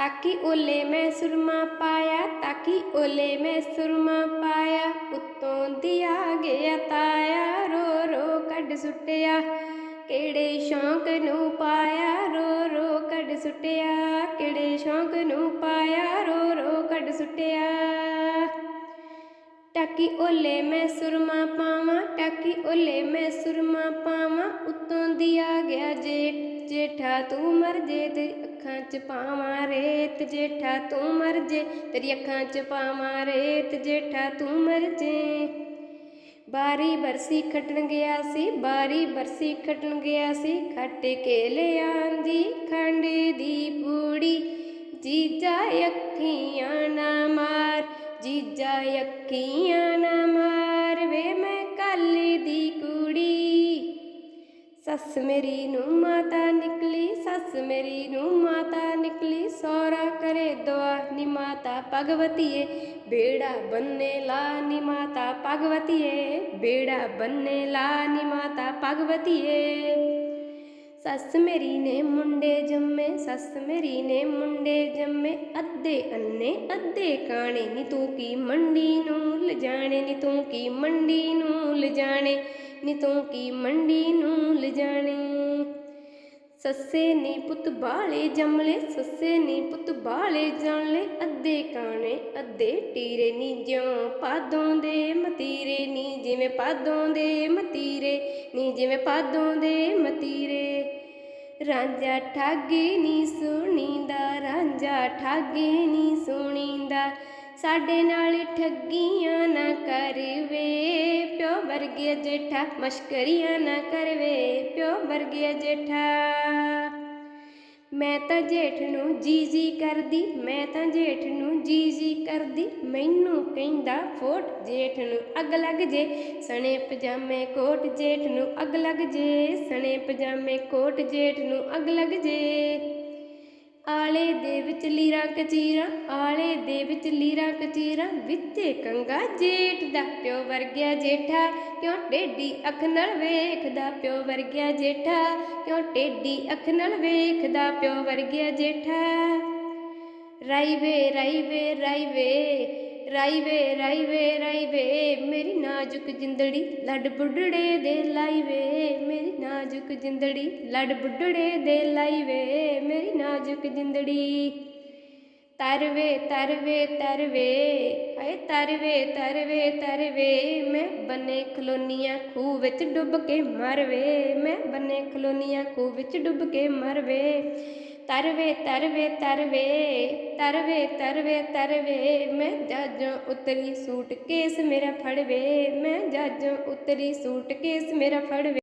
ਤਾਕੀ ਓਲੇ ਮੈਂ ਸੁਰਮਾ ਪਾਇਆ ਤਾਕੀ ਓਲੇ ਮੈਂ ਸੁਰਮਾ ਪਾਇਆ ਉੱਤੋਂ ਦੀ ਗਿਆ ਤਾਇਆ ਰੋ ਰੋ ਕੱਢ ਸੁੱਟਿਆ ਕਿਹੜੇ ਸ਼ੌਂਕ ਨੂੰ ਪਾਇਆ ਰੋ ਰੋ ਕੱਢ ਸੁੱਟਿਆ ਕਿਹੜੇ ਸ਼ੌਂਕ ਨੂੰ ਪਾਇਆ ਰੋ ਰੋ ਕੱਢ ਸੁੱਟਿਆ ਟਾਕੀ ਓਲੇ ਮੈਂ ਸੁਰਮਾ ਪਾਵਾਂ ਟਾਕੀ ਓਲੇ ਮੈਂ ਸੁਰਮਾ ਪਾਵਾਂ ਉੱਤੋਂ ਦੀ ਗਿਆ ਜੇ ਜੇਠਾ ਤੂੰ ਮਰ ਜੇ ਤੇਰੀ ਅੱਖਾਂ 'ਚ ਪਾਵਾਂ ਰੇਤ ਜੇਠਾ ਤੂੰ ਮਰ ਜੇ ਤੇਰੀ ਅੱਖਾਂ 'ਚ ਪਾਵਾਂ ਰੇਤ ਜੇਠਾ ਤੂੰ ਮਰ ਜੇ। ਬਾਰੀ ਬਰਸੀ ਖਟਣ ਗਿਆ ਸੀ, ਬਾਰੀ ਬਰਸੀ ਖਟਣ ਗਿਆ ਸੀ, ਖੱਟ ਕੇ ਲਿਆਂਦੀ ਖੰਡ ਦੀ ਪੂੜੀ। ਜੀਜਾ ਅੱਖੀਆਂ ਨਾ ਮਾਰ, ਜੀਜਾ ਅੱਖੀਆਂ ਨਾ ਸੱਸ ਮੇਰੀ ਨੂੰ ਮਾਤਾ ਨਿਕਲੀ, ਸੱਸ ਮੇਰੀ ਨੂੰ ਮਾਤਾ ਨਿਕਲੀ ਸੋਰਾ ਕਰੇ ਦੁਆ ਨੀ ਮਾਤਾ ਭਗਵਤੀਏ, ਬੇੜਾ ਬੰਨੇ ਲਾ ਨੀ ਮਾਤਾ ਭਗਵਤੀਏ, ਬੇੜਾ ਬੰਨੇ ਲਾ ਨੀ ਮਾਤਾ ਭਗਵਤੀਏ। ਸੱਸ ਮੇਰੀ ਨੇ ਮੁੰਡੇ ਜੰਮੇ, ਸੱਸ ਮੇਰੀ ਨੇ ਮੁੰਡੇ ਜੰਮੇ, ਅੱਧੇ ਅੰਨੇ ਅੱਧੇ ਕਾਣੇ ਨੀ ਤੂੰ ਕੀ ਮੰਡੀ ਨੂੰ ਲਿਜਾਣੇ ਨੀ ਤੂੰ ਕੀ ਮੰਡੀ ਨੂੰ ਲਿਜਾਣੇ। ਨਿਤੋਂ ਕੀ ਮੰਡੀ ਨੂੰ ਲਿਜਾਣੇ? ਸੱਸੇ ਨੀ ਪੁੱਤ ਬਾਲੇ ਜੰਮਲੇ, ਸੱਸੇ ਨੀ ਪੁੱਤ ਬਾਲੇ ਜਾਣਲੇ। ਅੱਧੇ ਕਾਣੇ ਅੱਧੇ ਟੀਰੇ ਨੀ ਜਿਉਂ ਪਾਦੋਂ ਦੇ ਮਤੀਰੇ, ਨੀ ਜਿਵੇਂ ਪਾਦੋਂ ਦੇ ਮਤੀਰੇ, ਨੀ ਜਿਵੇਂ ਪਾਦੋਂ ਦੇ ਮਤੀਰੇ। ਰਾਂਝਾ ਠਾਗੇ ਨੀ ਸੁਣੀਂਦਾ, ਰਾਂਝਾ ਠਾਗੇ ਨੀ ਸੁਣੀਂਦਾ। ਸਾਡੇ ਨਾਲ ਠੱਗੀਆਂ ਨਾ ਕਰਵੇ, ਪਿਓ ਵਰਗਿਆ ਜੇਠਾ, ਮਸ਼ਕਰੀਆਂ ਨਾ ਕਰਵੇ, ਪਿਓ ਵਰਗੇ ਜੇਠਾ। ਮੈਂ ਤਾਂ ਜੇਠ ਨੂੰ ਜੀ ਜੀ ਕਰਦੀ, ਮੈਂ ਤਾਂ ਜੇਠ ਨੂੰ ਜੀ ਜੀ ਕਰਦੀ, ਮੈਨੂੰ ਕਹਿੰਦਾ, ਫੋਟ ਜੇਠ ਨੂੰ ਅੱਗ ਲੱਗ ਜੇ, ਸਣੇ ਪਜਾਮੇ ਕੋਟ ਜੇਠ ਨੂੰ ਅੱਗ ਲੱਗ ਜੇ, ਸਣੇ ਪਜਾਮੇ ਕੋਟ ਜੇਠ ਨੂੰ ਅੱਗ ਲੱਗ ਜੇ। ਆਲੇ ਦੇ ਵਿੱਚ ਲੀਰਾ ਕਚੀਰਾ, ਆਲੇ ਦੇ ਵਿੱਚ ਲੀਰਾ ਕਚੀਰਾ, ਵਿੱਚੇ ਕੰਗਾ ਜੇਠ ਦਾ ਪਿਓ ਵਰਗਿਆ ਜੇਠਾ। ਕਿਉਂ ਟੇਡੀ ਅੱਖ ਨਾਲ ਵੇਖਦਾ ਪਿਓ ਵਰਗਿਆ ਜੇਠਾ? ਕਿਉਂ ਟੇਡੀ ਅੱਖ ਨਾਲ ਵੇਖਦਾ ਪਿਓ ਵਰਗਿਆ ਜੇਠਾ? ਰਾਈ ਵੇ ਰਾਈ ਵੇ ਰਾਈ ਵੇ ਰਾਈ ਵੇ ਰਾਈ ਵੇ ਰਾਈ ਵੇ ਮੇਰੀ ਨਾਜ਼ੁਕ ਜਿੰਦੜੀ ਲੱਡ ਬੁੱਢੜੇ ਦੇ ਲਾਈ ਵੇ ਮੇਰੀ ਨਾਜ਼ੁਕ ਜਿੰਦੜੀ ਲੱਡ ਬੁੱਢੜੇ ਦੇ ਲਾਈ ਵੇ ਮੇਰੀ ਨਾਜ਼ੁਕ ਜਿੰਦੜੀ ਤਰਵੇ ਤਰਵੇ ਤਰਵੇ ਹਾਏ ਤਰਵੇ ਤਰਵੇ ਤਰਵੇ ਮੈਂ ਬੰਨੇ ਖਲੋਨੀਆਂ ਖੂਹ ਵਿੱਚ ਡੁੱਬ ਕੇ ਮਰਵੇ ਮੈਂ ਬੰਨੇ ਖਲੋਨੀਆਂ ਖੂਹ ਵਿੱਚ ਡੁੱਬ ਕੇ ਮਰਵੇ ਤਰਵੇ ਤਰਵੇ ਤਰਵੇ ਤਰਵੇ ਤਰਵੇ ਤਰਵੇ ਮੈਂ ਜਾਜੋਂ ਉਤਰੀ ਸੂਟ ਕੇਸ ਮੇਰਾ ਫੜਵੇ ਮੈਂ ਜਾਜੋਂ ਉਤਰੀ ਸੂਟ ਕੇਸ ਮੇਰਾ ਫੜਵੇ